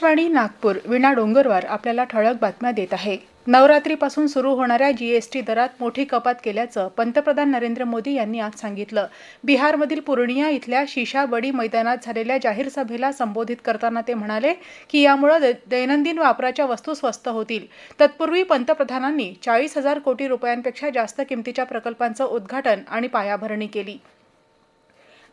आकाशवाणी नागपूर विणा डोंगरवार आपल्याला ठळक बातम्या देत आहे. नवरात्रीपासून सुरू होणाऱ्या जीएसटी दरात मोठी कपात केल्याचं पंतप्रधान नरेंद्र मोदी यांनी आज सांगितलं. बिहारमधील पूर्णिया इथल्या शिशा बडी मैदानात झालेल्या जाहीर सभेला संबोधित करताना ते म्हणाले की यामुळं दैनंदिन वापराच्या वस्तू स्वस्त होतील. तत्पूर्वी पंतप्रधानांनी चाळीस हजार कोटी रुपयांपेक्षा जास्त किमतीच्या प्रकल्पांचं उद्घाटन आणि पायाभरणी केली.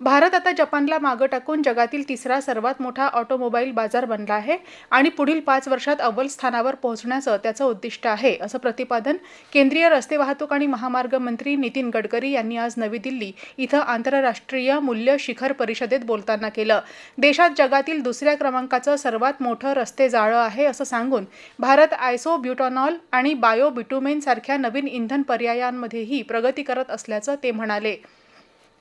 भारत आता जपानला मागं टाकून जगातील तिसरा सर्वात मोठा ऑटोमोबाईल बाजार बनला आहे आणि पुढील पाच वर्षात अव्वल स्थानावर पोहोचण्याचं त्याचं उद्दिष्ट आहे असं प्रतिपादन केंद्रीय रस्ते वाहतूक आणि महामार्ग मंत्री नितीन गडकरी यांनी आज नवी दिल्ली इथं आंतरराष्ट्रीय मूल्य शिखर परिषदेत बोलताना केलं. देशात जगातील दुसऱ्या क्रमांकाचं सर्वात मोठं रस्ते जाळं आहे असं सांगून भारत आयसो ब्युटॉनॉल आणि बायो बिटुमेन सारख्या नवीन इंधन पर्यायांमध्येही प्रगती करत असल्याचं ते म्हणाले.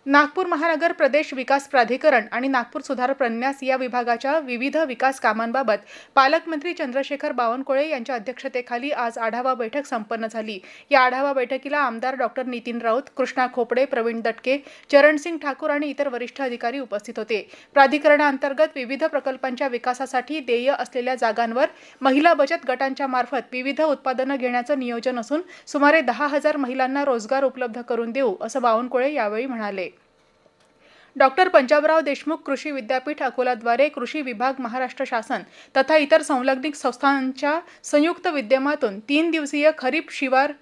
नागपूर महानगर प्रदेश विकास प्राधिकरण आणि नागपूर सुधार प्रन्यास या विभागाच्या विविध विकास कामांबाबत पालकमंत्री चंद्रशेखर बावनकुळे यांच्या अध्यक्षतेखाली आज आढावा बैठक संपन्न झाली. या आढावा बैठकीला आमदार डॉक्टर नितीन राऊत कृष्णा खोपडे प्रवीण दटके चरणसिंग ठाकूर आणि इतर वरिष्ठ अधिकारी उपस्थित होते. प्राधिकरणाअंतर्गत विविध प्रकल्पांच्या विकासासाठी देय असलेल्या जागांवर महिला बचत गटांच्या मार्फत विविध उत्पादनं घेण्याचं नियोजन असून सुमारे दहा हजार महिलांना रोजगार उपलब्ध करून देऊ असं बावनकुळे यावेळी म्हणाले. डॉक्टर पंजाबराव देशमुख कृषी विद्यापीठ अकोलाद्वारे कृषी विभाग महाराष्ट्र शासन तथा इतर संलग्नित संस्थांच्या संयुक्त विद्यमातून तीन दिवसीय खरीप शिवार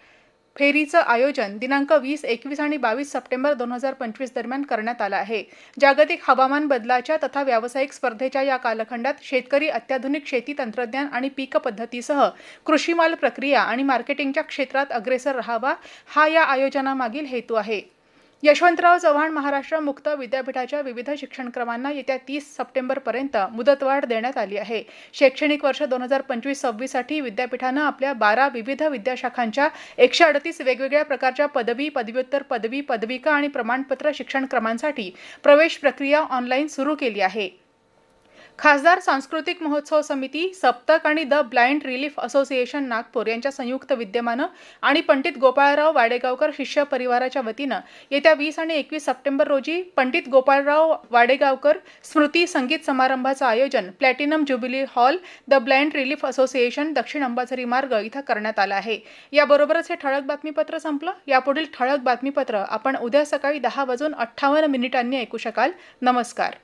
फेरीचं आयोजन दिनांक वीस एकवीस आणि बावीस सप्टेंबर दोन हजार पंचवीस दरम्यान करण्यात आलं आहे. जागतिक हवामान बदलाच्या तथा व्यावसायिक स्पर्धेच्या या कालखंडात शेतकरी अत्याधुनिक शेती तंत्रज्ञान आणि पीक पद्धतीसह कृषीमाल प्रक्रिया आणि मार्केटिंगच्या क्षेत्रात अग्रेसर राहावा हा या आयोजनामागील हेतू आहे. यशवंतराव चव्हाण महाराष्ट्र मुक्त विद्यापीठाच्या विविध शिक्षणक्रमांना येत्या तीस सप्टेंबरपर्यंत मुदतवाढ देण्यात आली आहे. शैक्षणिक वर्ष दोन हजार पंचवीस सव्वीससाठी विद्यापीठानं आपल्या बारा विविध विद्याशाखांच्या एकशे अडतीस वेगवेगळ्या प्रकारच्या पदवी पदव्युत्तर पदवी पदविका आणि प्रमाणपत्र शिक्षणक्रमांसाठी प्रवेश प्रक्रिया ऑनलाईन सुरू केली आहे. खासदार सांस्कृतिक महोत्सव समिती सप्तक आणि the blind relief association Nagpur यांच्या संयुक्त विद्यमानं आणि पंडित गोपाळराव वाडेगावकर शिष्य परिवाराच्या वतीनं येत्या वीस आणि एकवीस सप्टेंबर रोजी पंडित गोपाळराव वाडेगावकर स्मृती संगीत समारंभाचं आयोजन platinum jubilee hall the blind relief association दक्षिण अंबाझरी मार्ग इथं करण्यात आलं आहे. याबरोबरच हे ठळक बातमीपत्र संपलं. यापुढील ठळक बातमीपत्र आपण उद्या सकाळी दहा वाजून अठ्ठावन्न मिनिटांनी ऐकू शकाल. नमस्कार.